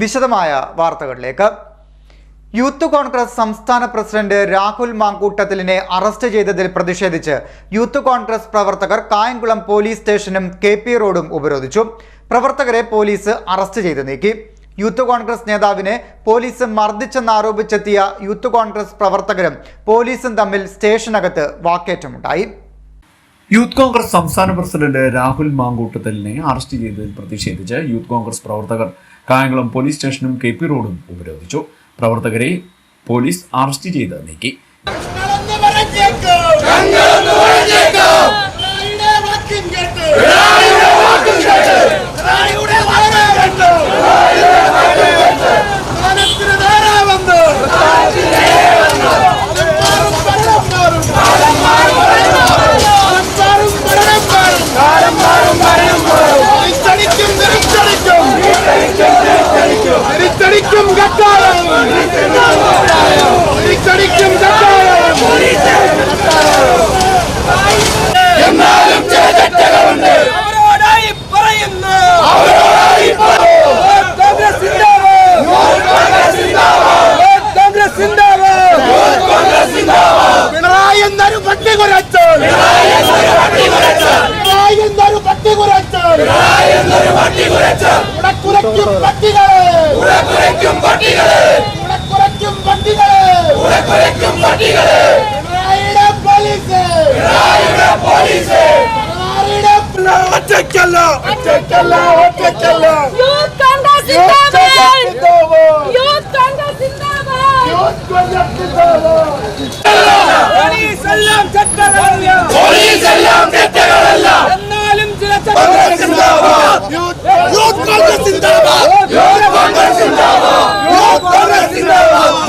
വിശദമായ വാർത്തകളിലേക്ക്. യൂത്ത് കോൺഗ്രസ് സംസ്ഥാന പ്രസിഡന്റ് രാഹുൽ മാങ്കൂട്ടത്തിലിനെ അറസ്റ്റ് ചെയ്തതിൽ പ്രതിഷേധിച്ച് യൂത്ത് കോൺഗ്രസ് പ്രവർത്തകർ കായംകുളം പോലീസ് സ്റ്റേഷനും കെ പി റോഡും ഉപരോധിച്ചു. പ്രവർത്തകരെ പോലീസ് അറസ്റ്റ് ചെയ്ത് നീക്കി. യൂത്ത് കോൺഗ്രസ് നേതാവിനെ പോലീസ് മർദ്ദിച്ചെന്നാരോപിച്ചെത്തിയ യൂത്ത് കോൺഗ്രസ് പ്രവർത്തകരും പോലീസും തമ്മിൽ സ്റ്റേഷനകത്ത് വാക്കേറ്റമുണ്ടായി. യൂത്ത് കോൺഗ്രസ് സംസ്ഥാന പ്രസിഡന്റ് രാഹുൽ മാങ്കൂട്ടത്തലിനെ അറസ്റ്റ് ചെയ്തതിൽ പ്രതിഷേധിച്ച് യൂത്ത് കോൺഗ്രസ് പ്രവർത്തകർ കായംകുളം പോലീസ് സ്റ്റേഷനും കെ പി റോഡും ഉപരോധിച്ചു. പ്രവർത്തകരെ പോലീസ് അറസ്റ്റ് ചെയ്ത് നീക്കി. തിരിച്ചടിക്കും കട്ടായം തിരിച്ചടിക്കും കട്ടായം എന്നാലും ചില തെറ്റുകളുണ്ട്. അവരോടായി പറയുന്നു. അവരോടായി പിണറായി എന്നൊരു പട്ടി കുരച്ചു. പിണറായി എന്നൊരു പട്ടി കുരച്ചു. ഉടക്കുരയ്ക്കും പട്ടികളെ ഉടക്കുരയ്ക്കും പട്ടികളെ ഉടക്കുരയ്ക്കും പട്ടികളെ ഉടക്കുരയ്ക്കും പട്ടികളെ പിണറായിയുടെ പോലീസ് പിണറായിയുടെ പോലീസ് പിണറായിയുടെ ഒറ്റയ്ക്കല്ല ഒറ്റയ്ക്കല്ല ഒറ്റയ്ക്കല്ല യൂത്ത് കോൺഗ്രസ് യൂത്ത് സിന്ദാബാദ് സിന്ദാബാദ്. യൂത്ത് കോൺഗ്രസ് സിന്ദാബാദ് യൂത്ത് കോൺഗ്രസ് സിന്ദാബാദ്. പോലീസെല്ലാം തെറ്റകളല്ല പോലീസെല്ലാം തെറ്റകളല്ല എന്നാലും ചില യൂത്ത് കോൺഗ്രസ് സിന്ദാബാദ് യൂത്ത് കോൺഗ്രസ് സിന്ദാബാദ് യൂത്ത് കോൺഗ്രസ് സിന്ദാബാദ് യൂത്ത് കോൺഗ്രസ് സിന്ദാബാദ്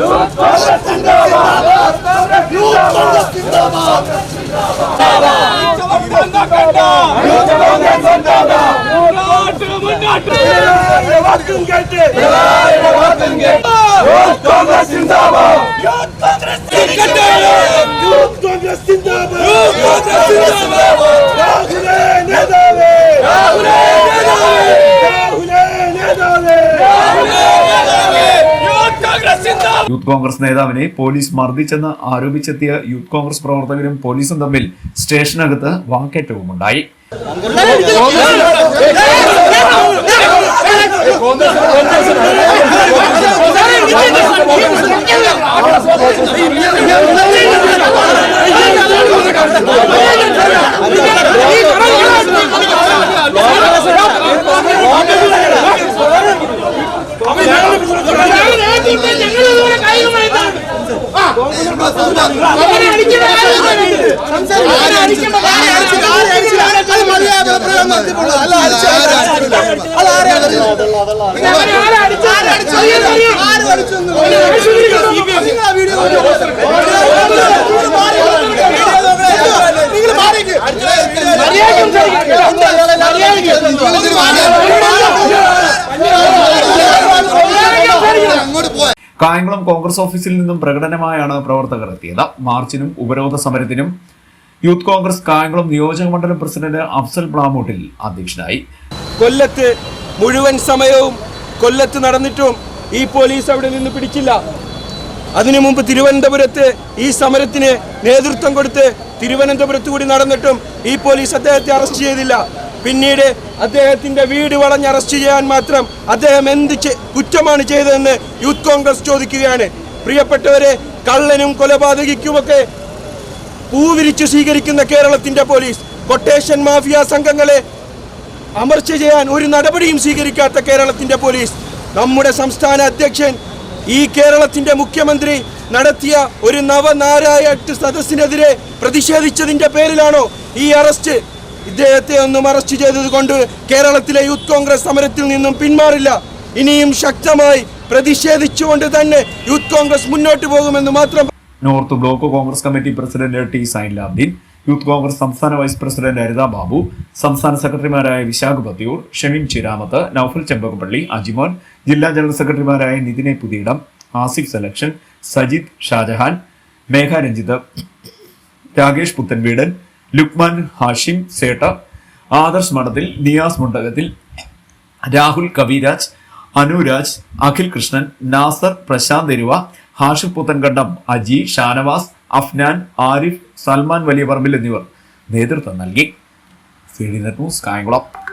യൂത്ത് കോൺഗ്രസ് സിന്ദാബാദ് യൂത്ത് കോൺഗ്രസ് സിന്ദാബാദ് വാക്കും കേട്ട് വാക്കും കേട്ട് Youth Congress Youth Congress Congress രാഹുലേ നേതാവേ രാഹുലേ നേതാവേ രാഹുലേ നേതാവേ യൂത്ത് കോൺഗ്രസ് സിന്ദാബാദ് യൂത്ത് കോൺഗ്രസ് നേതാവിനെ പോലീസ് മർദ്ദിച്ചെന്ന് ആരോപിച്ചെത്തിയ യൂത്ത് കോൺഗ്രസ് പ്രവർത്തകരും പോലീസും തമ്മിൽ സ്റ്റേഷനകത്ത് വാക്കേറ്റവുമുണ്ടായി. അടിച്ചു വീഡിയോ കായംകുളം കോൺഗ്രസ് ഓഫീസിൽ നിന്നും പ്രകടനമായാണ് പ്രവർത്തകർ എത്തിയത്. മാർച്ചിനും ഉപരോധ സമരത്തിനും യൂത്ത് കോൺഗ്രസ് കായംകുളം നിയോജക മണ്ഡലം പ്രസിഡന്റ് അഫ്സൽ പ്ലാമൂട്ടിൽ അധ്യക്ഷനായി. കൊല്ലത്ത് മുഴുവൻ സമയവും കൊല്ലത്ത് നടന്നിട്ടും ഈ പോലീസ് അവിടെ നിന്ന് പിടിച്ചില്ല. അതിനു മുമ്പ് തിരുവനന്തപുരത്ത് ഈ സമരത്തിന് നേതൃത്വം കൊടുത്ത് തിരുവനന്തപുരത്ത് കൂടി നടന്നിട്ടും ഈ പോലീസ് അദ്ദേഹത്തെ അറസ്റ്റ് ചെയ്തില്ല. പിന്നീട് അദ്ദേഹത്തിന്റെ വീട് വളഞ്ഞ് അറസ്റ്റ് ചെയ്യാൻ മാത്രം അദ്ദേഹം എന്ത് കുറ്റമാണ് ചെയ്തതെന്ന് യൂത്ത് കോൺഗ്രസ് ചോദിക്കുകയാണ്. പ്രിയപ്പെട്ടവരെ കള്ളനും കൊലപാതകിക്കുമൊക്കെ പൂവിരിച്ചു സ്വീകരിക്കുന്ന കേരളത്തിന്റെ പോലീസ് കൊട്ടേഷൻ മാഫിയ സംഘങ്ങളെ അമർച്ച ചെയ്യാൻ ഒരു നടപടിയും സ്വീകരിക്കാത്ത കേരളത്തിന്റെ പോലീസ്. നമ്മുടെ സംസ്ഥാന അധ്യക്ഷൻ ഈ കേരളത്തിന്റെ മുഖ്യമന്ത്രി നടത്തിയ ഒരു നവനാരായട്ട് സദസ്സിനെതിരെ പ്രതിഷേധിച്ചതിന്റെ പേരിലാണോ ഈ അറസ്റ്റ്? ഇദ്ദേഹത്തെ ഒന്നും അറസ്റ്റ് ചെയ്തത് കൊണ്ട് കേരളത്തിലെ യൂത്ത് കോൺഗ്രസ് സമരത്തിൽ നിന്നും പിന്മാറില്ല. ഇനിയും ശക്തമായി പ്രതിഷേധിച്ചുകൊണ്ട് തന്നെ യൂത്ത് കോൺഗ്രസ് മുന്നോട്ട് പോകുമെന്ന് മാത്രം north block Congress committee president T Zainulabdeen Youth Congress സംസ്ഥാന വൈസ് പ്രസിഡന്റ് ഹരിത ബാബു സംസ്ഥാന സെക്രട്ടറിമാരായ വിശാഖ് ബത്തിയൂർ ഷെമിൻ ചിരാമത്ത് നൌഫൽ ചെമ്പകപ്പള്ളി അജിമോൻ ജില്ലാ ജനറൽ സെക്രട്ടറിമാരായ നിതിനെ പുതിയിടം ആസിഫ് സെലക്ഷൻ സജിത് ഷാജഹാൻ മേഘ രാകേഷ് പുത്തൻവീടൻ ലുക്മാൻ ഹാഷിം സേട്ട ആദർശ് മഠത്തിൽ നിയാസ് മുണ്ടകത്തിൽ രാഹുൽ കവിരാജ് അനുരാജ് അഖിൽ കൃഷ്ണൻ നാസർ പ്രശാന്ത് എരുവ ഹാഷിഫ് പുത്തൻകണ്ടം അജി ഷാനവാസ് അഫ്നാൻ ആരിഫ് സൽമാൻ വലിയ പറമ്പിൽ എന്നിവർ നേതൃത്വം നൽകി. ന്യൂസ് കായംകുളം.